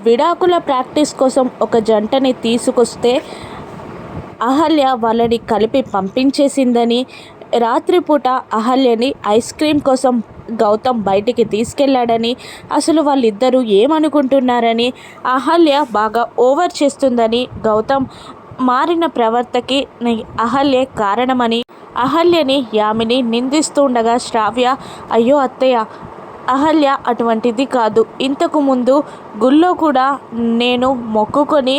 విడాకుల ప్రాక్టీస్ కోసం ఒక జంటని తీసుకొస్తే అహల్య వాళ్ళని కలిపి పంపించేసిందని రాత్రిపూట అహల్యని ఐస్ క్రీమ్ కోసం గౌతమ్ బయటికి తీసుకెళ్ళాడని అసలు వాళ్ళిద్దరూ ఏమనుకుంటున్నారని అహల్య బాగా ఓవర్ చేస్తుందని గౌతమ్ మారిన ప్రవర్తకి అహల్యే కారణమని అహల్యని యామిని నిందిస్తుండగా శ్రావ్య అయ్యో అత్తయ్య అహల్య అటువంటిది కాదు. ఇంతకు ముందు గుళ్ళో కూడా నేను మొక్కుకొని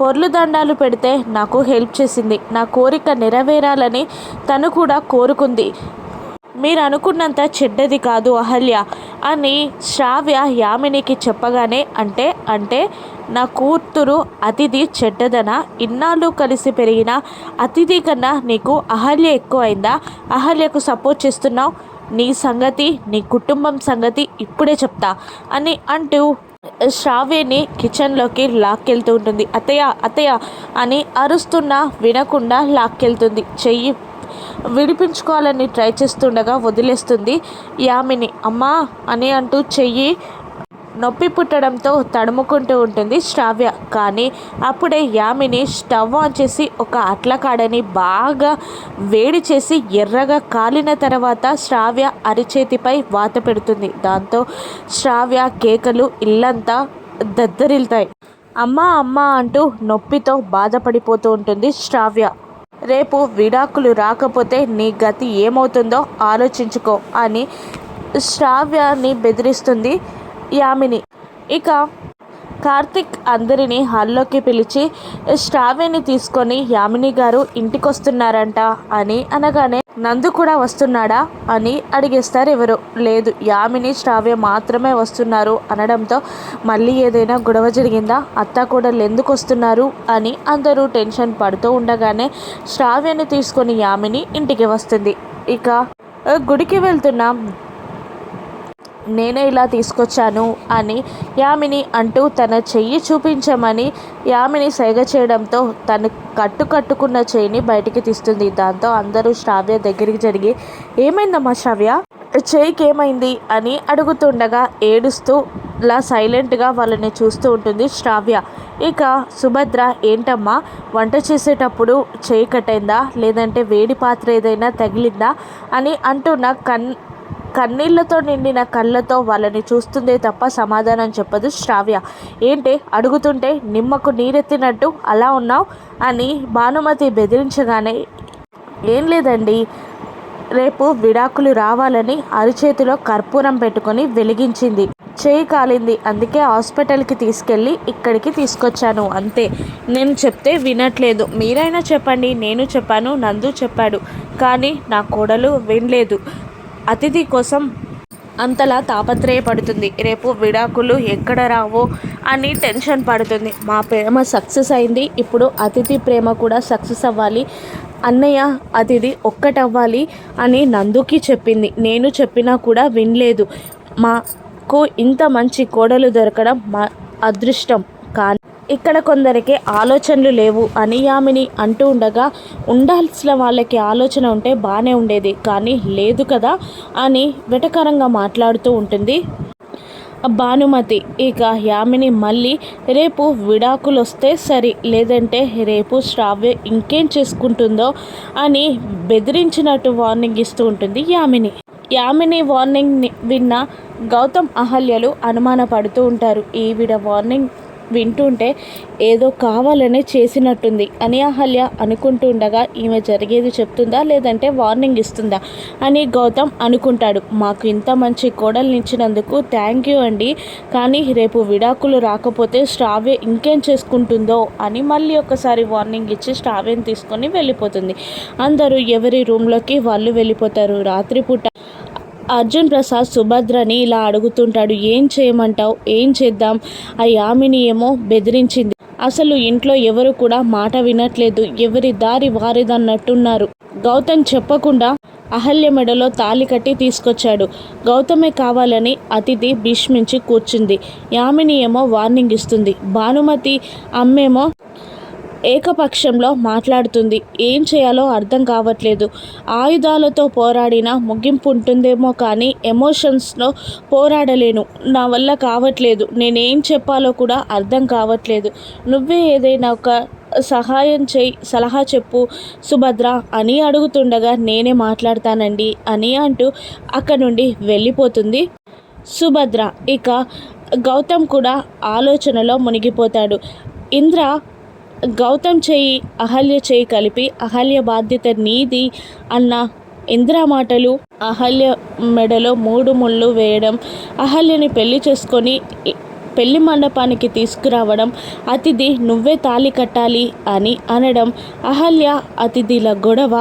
పొర్లు దండాలు పెడితే నాకు హెల్ప్ చేసింది. నా కోరిక నెరవేరాలని తను కూడా కోరుకుంది. మీరు అనుకున్నంత చెడ్డది కాదు అహల్య అని శ్రావ్య యామినికి చెప్పగానే అంటే అంటే నా కూతురు అతిథి చెడ్డదన? ఇన్నాళ్ళు కలిసి పెరిగిన అతిథి కన్నా నీకు అహల్య ఎక్కువైందా? అహల్యకు సపోర్ట్ చేస్తున్నావు? నీ సంగతి నీ కుటుంబం సంగతి ఇప్పుడే చెప్తా అని అంటూ శ్రావ్యని కిచెన్లోకి లాక్కెళ్తూ ఉంటుంది. అత్తయ్య అత్తయ్య అని అరుస్తున్నా వినకుండా లాక్కెళ్తుంది. చెయ్యి విడిపించుకోవాలని ట్రై చేస్తుండగా వదిలేస్తుంది యామిని. అమ్మా అని అంటూ చెయ్యి నొప్పి పుట్టడంతో తడుముకుంటూ ఉంటుంది శ్రావ్య. కానీ అప్పుడే యామిని స్టవ్ ఆన్ చేసి ఒక అట్లకాడని బాగా వేడి చేసి ఎర్రగా కాలిన తర్వాత శ్రావ్య అరిచేతిపై వాత పెడుతుంది. దాంతో శ్రావ్య కేకలు ఇల్లంతా దద్దరిల్తాయి. అమ్మ అమ్మ అంటూ నొప్పితో బాధపడిపోతూ ఉంటుంది శ్రావ్య. రేపు విడాకులు రాకపోతే నీ గతి ఏమవుతుందో ఆలోచించుకో అని శ్రావ్యాన్ని బెదిరిస్తుంది యామిని. ఇక కార్తిక్ అందరినీ హాల్లోకి పిలిచి శ్రావ్యని తీసుకొని యామిని గారు ఇంటికి వస్తున్నారంట అని అనగానే నందు కూడా వస్తున్నాడా? అని అడిగేస్తారు ఎవరు. లేదు యామిని శ్రావ్య మాత్రమే వస్తున్నారు అనడంతో మళ్ళీ ఏదైనా గొడవ జరిగిందా? అత్త కూడా ఎందుకు వస్తున్నారు అని అందరూ టెన్షన్ పడుతూ ఉండగానే శ్రావ్యని తీసుకొని యామిని ఇంటికి వస్తుంది. ఇక గుడికి వెళ్తున్నాం. నేనే ఇలా తీసుకొచ్చాను అని యామిని అంటూ తన చెయ్యి చూపించమని యామిని సైగ చేయడంతో తను కట్టు కట్టుకున్న చెయ్యిని బయటికి తీస్తుంది. దాంతో అందరూ శ్రావ్య దగ్గరికి జరిగి ఏమైందమ్మా శ్రావ్య? చెయ్యికి ఏమైంది అని అడుగుతుండగా ఏడుస్తూ ఇలా సైలెంట్గా వాళ్ళని చూస్తూ ఉంటుంది శ్రావ్య. ఇక సుభద్ర ఏంటమ్మా? వంట చేసేటప్పుడు చేయి కట్టైందా? లేదంటే వేడి పాత్ర ఏదైనా తగిలిందా? అని అంటున్న కన్ కన్నీళ్ళతో నిండిన కళ్ళతో వాళ్ళని చూస్తుందే తప్ప సమాధానం చెప్పదు శ్రావ్య. ఏంటి? అడుగుతుంటే నిమ్మకు నీరెత్తినట్టు అలా ఉన్నావు? అని భానుమతి బెదిరించగానే ఏం లేదండి. రేపు విడాకులు రావాలని అరిచేతిలో కర్పూరం పెట్టుకొని వెలిగించింది. చేయి కాలింది. అందుకే హాస్పిటల్కి తీసుకెళ్ళి ఇక్కడికి తీసుకొచ్చాను. అంతే. నేను చెప్తే వినట్లేదు. మీరైనా చెప్పండి. నేను చెప్పాను. నందు చెప్పాడు. కానీ నా కోడలు వినలేదు. అతిథి కోసం అంతలా తాపత్రయపడుతుంది. రేపు విడాకులు ఎక్కడ రావో అని టెన్షన్ పడుతుంది. మా ప్రేమ సక్సెస్ అయింది. ఇప్పుడు అతిథి ప్రేమ కూడా సక్సెస్ అవ్వాలి. అన్నయ్య అతిథి ఒక్కటవ్వాలి అని నందుకి చెప్పింది. నేను చెప్పినా కూడా వినలేదు. మాకు ఇంత మంచి కోడలు దొరకడం మా అదృష్టం. కానీ ఇక్కడ కొందరికి ఆలోచనలు లేవు. అని యామిని అంటూ ఉండగా ఉండాల్సిన వాళ్ళకి ఆలోచన ఉంటే బాగానే ఉండేది. కానీ లేదు కదా అని వెటకరంగా మాట్లాడుతూ ఉంటుంది భానుమతి. ఇక యామిని మళ్ళీ రేపు విడాకులు వస్తే సరి లేదంటే రేపు శ్రావ్య ఇంకేం చేసుకుంటుందో అని బెదిరించినట్టు వార్నింగ్ ఇస్తూ ఉంటుంది యామిని. యామిని వార్నింగ్ విన్న గౌతమ్ అహల్యలు అనుమానపడుతూ ఉంటారు. ఈవిడ వార్నింగ్ వింటుంటే ఏదో కావాలనే చేసినట్టుంది. అని అహల్య అనుకుంటుండగా ఈమె జరిగేది చెప్తుందా? లేదంటే వార్నింగ్ ఇస్తుందా? అని గౌతమ్ అనుకుంటాడు. మాకు ఇంత మంచి కోడలు ఇచ్చినందుకు థ్యాంక్ యూ అండి. కానీ రేపు విడాకులు రాకపోతే శ్రావ్య ఇంకేం చేసుకుంటుందో? అని మళ్ళీ ఒకసారి వార్నింగ్ ఇచ్చి స్టావేని తీసుకొని వెళ్ళిపోతుంది. అందరూ ఎవరి రూమ్లోకి వాళ్ళు వెళ్ళిపోతారు. రాత్రిపూట అర్జున్ ప్రసాద్ సుభద్రని ఇలా అడుగుతుంటాడు ఏం చేయమంటావు? ఏం చేద్దాం? ఆ యామిని ఏమో బెదిరించింది. అసలు ఇంట్లో ఎవరు కూడా మాట వినట్లేదు. ఎవరి దారి వారిదన్నట్టున్నారు. గౌతమ్ చెప్పకుండా అహల్య మెడలో తాలి కట్టి తీసుకొచ్చాడు. గౌతమే కావాలని అతిథి భీష్మించి కూర్చుంది. యామిని ఏమో వార్నింగ్ ఇస్తుంది. భానుమతి అమ్మేమో ఏకపక్షంలో మాట్లాడుతుంది. ఏం చేయాలో అర్థం కావట్లేదు. ఆయుధాలతో పోరాడిన ముగింపు ఉంటుందేమో కానీ ఎమోషన్స్లో పోరాడలేను. నా వల్ల కావట్లేదు. నేనేం చెప్పాలో కూడా అర్థం కావట్లేదు. నువ్వే ఏదైనా ఒక సహాయం చేయి సలహా చెప్పు సుభద్ర అని అడుగుతుండగా నేనే మాట్లాడతానండి అని అంటూ అక్కడి నుండి వెళ్ళిపోతుంది సుభద్ర. ఇక గౌతమ్ కూడా ఆలోచనలో మునిగిపోతాడు. ఇంద్ర గౌతమ్ చేయి అహల్య చేయి కలిపి అహల్య బాధ్యత నీది అన్న ఇంద్ర మాటలు అహల్య మెడలో మూడు ముళ్ళు వేయడం అహల్యని పెళ్ళి చేసుకొని పెళ్ళి మండపానికి తీసుకురావడం అతిథి నువ్వే తాళి కట్టాలి అని అనడం అహల్య అతిథిల గొడవ.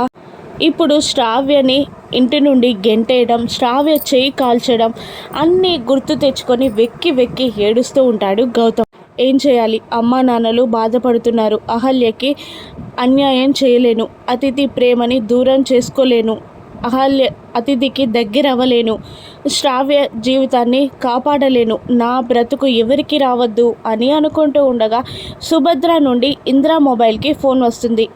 ఇప్పుడు శ్రావ్యని ఇంటి నుండి గెంటేయడం శ్రావ్య చేయి కాల్చడం అన్నీ గుర్తు తెచ్చుకొని వెక్కి వెక్కి ఏడుస్తూ ఉంటాడు గౌతమ్. ఏం చేయాలి? అమ్మా నాన్నలు బాధపడుతున్నారు. అహల్యకి అన్యాయం చేయలేను. అతిథి ప్రేమని దూరం చేసుకోలేను. అహల్య అతిథికి దగ్గర అవ్వలేను శ్రావ్య జీవితాన్ని కాపాడలేను. నా బ్రతుకు ఎవరికి రావద్దు అని అనుకుంటూ ఉండగా సుభద్ర నుండి ఇందిరా మొబైల్కి ఫోన్ వస్తుంది.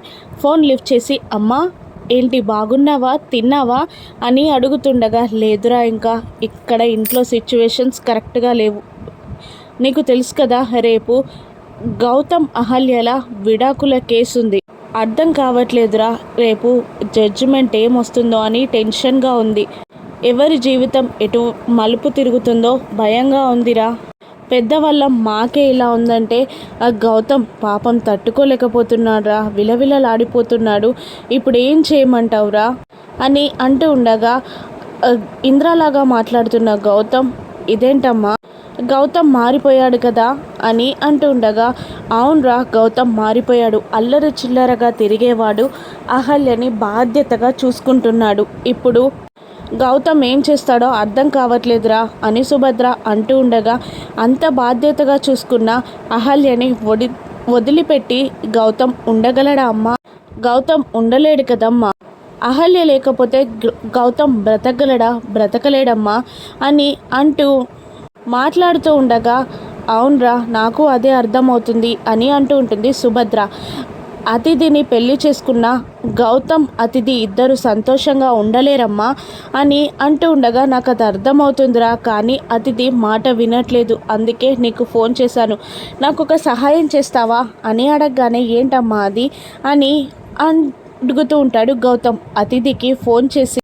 ఫోన్ లిఫ్ట్ చేసి అమ్మా ఏంటి బాగున్నావా? తిన్నావా? అని అడుగుతుండగా లేదురా ఇంకా. ఇక్కడ ఇంట్లో సిచ్యువేషన్స్ కరెక్ట్గా లేవు. నీకు తెలుసు కదా రేపు గౌతమ్ అహల్యల విడాకుల కేసు ఉంది అర్థం కావట్లేదురా రేపు జడ్జిమెంట్ ఏమొస్తుందో అని టెన్షన్గా ఉంది. ఎవరి జీవితం ఎటు మలుపు తిరుగుతుందో భయంగా ఉందిరా. పెద్దవాళ్ళం మాకే ఇలా ఉందంటే ఆ గౌతమ్ పాపం తట్టుకోలేకపోతున్నాడురా విలవిలలాడిపోతున్నాడు. ఇప్పుడు ఏం చేయమంటావురా? అని అంటూ ఉండగా ఇంద్రలాగా మాట్లాడుతున్న గౌతమ్ ఇదేంటమ్మా? గౌతమ్ మారిపోయాడు కదా అని అంటుండగా అవునరా గౌతమ్ మారిపోయాడు. అల్లరి చిల్లరగా తిరిగేవాడు. అహల్యని బాధ్యతగా చూసుకుంటున్నాడు. ఇప్పుడు గౌతమ్ ఏం చేస్తాడో అర్థం కావట్లేదురా అని సుభద్ర అంటూ ఉండగా అంత బాధ్యతగా చూసుకున్న అహల్యని వడి వదిలిపెట్టి గౌతమ్ ఉండగలడా అమ్మా? గౌతమ్ ఉండలేడు కదమ్మా. అహల్య లేకపోతే గౌతమ్ బ్రతకగలడా బ్రతకలేడమ్మా అని అంటూ మాట్లాడుతూ ఉండగా అవునరా నాకు అదే అర్థమవుతుంది అని అంటూ ఉంటుంది సుభద్ర. అతిథిని పెళ్ళి చేసుకున్న గౌతమ్ అతిథి ఇద్దరు సంతోషంగా ఉండలేరమ్మా అని అంటూ ఉండగా నాకు అది అర్థమవుతుందిరా కానీ అతిథి మాట వినట్లేదు అందుకే నీకు ఫోన్ చేశాను. నాకు ఒక సహాయం చేస్తావా? అని అడగగానే ఏంటమ్మా అది? అని అడుగుతూ ఉంటాడు గౌతమ్. అతిథికి ఫోన్ చేసి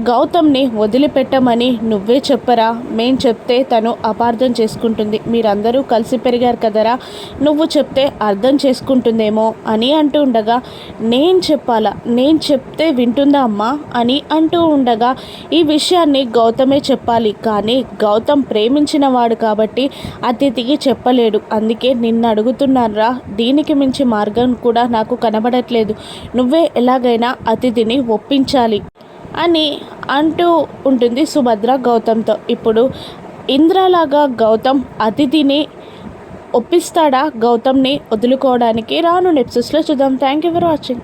గౌతమ్ని వదిలిపెట్టమని నువ్వే చెప్పరా. మేం చెప్తే తను అపార్థం చేసుకుంటుంది. మీరందరూ కలిసి పెరిగారు కదరా. నువ్వు చెప్తే అర్థం చేసుకుంటుందేమో అని అంటూ ఉండగా నేను చెప్పాలా? నేను చెప్తే వింటుందా అమ్మా? అని అంటూ ఉండగా ఈ విషయాన్ని గౌతమే చెప్పాలి. కానీ గౌతమ్ ప్రేమించిన వాడు కాబట్టి అతిథికి చెప్పలేడు. అందుకే నిన్ను అడుగుతున్నారా దీనికి మించి మార్గం కూడా నాకు కనబడట్లేదు. నువ్వే ఎలాగైనా అతిథిని ఒప్పించాలి. అని అంటూ ఉంటుంది సుభద్ర గౌతమ్తో ఇప్పుడు ఇంద్రలాగా గౌతమ్ అతిథిని ఒప్పిస్తాడా? గౌతమ్ని వదులుకోవడానికి రాను నెప్సెస్లో చూద్దాం. Thank you for watching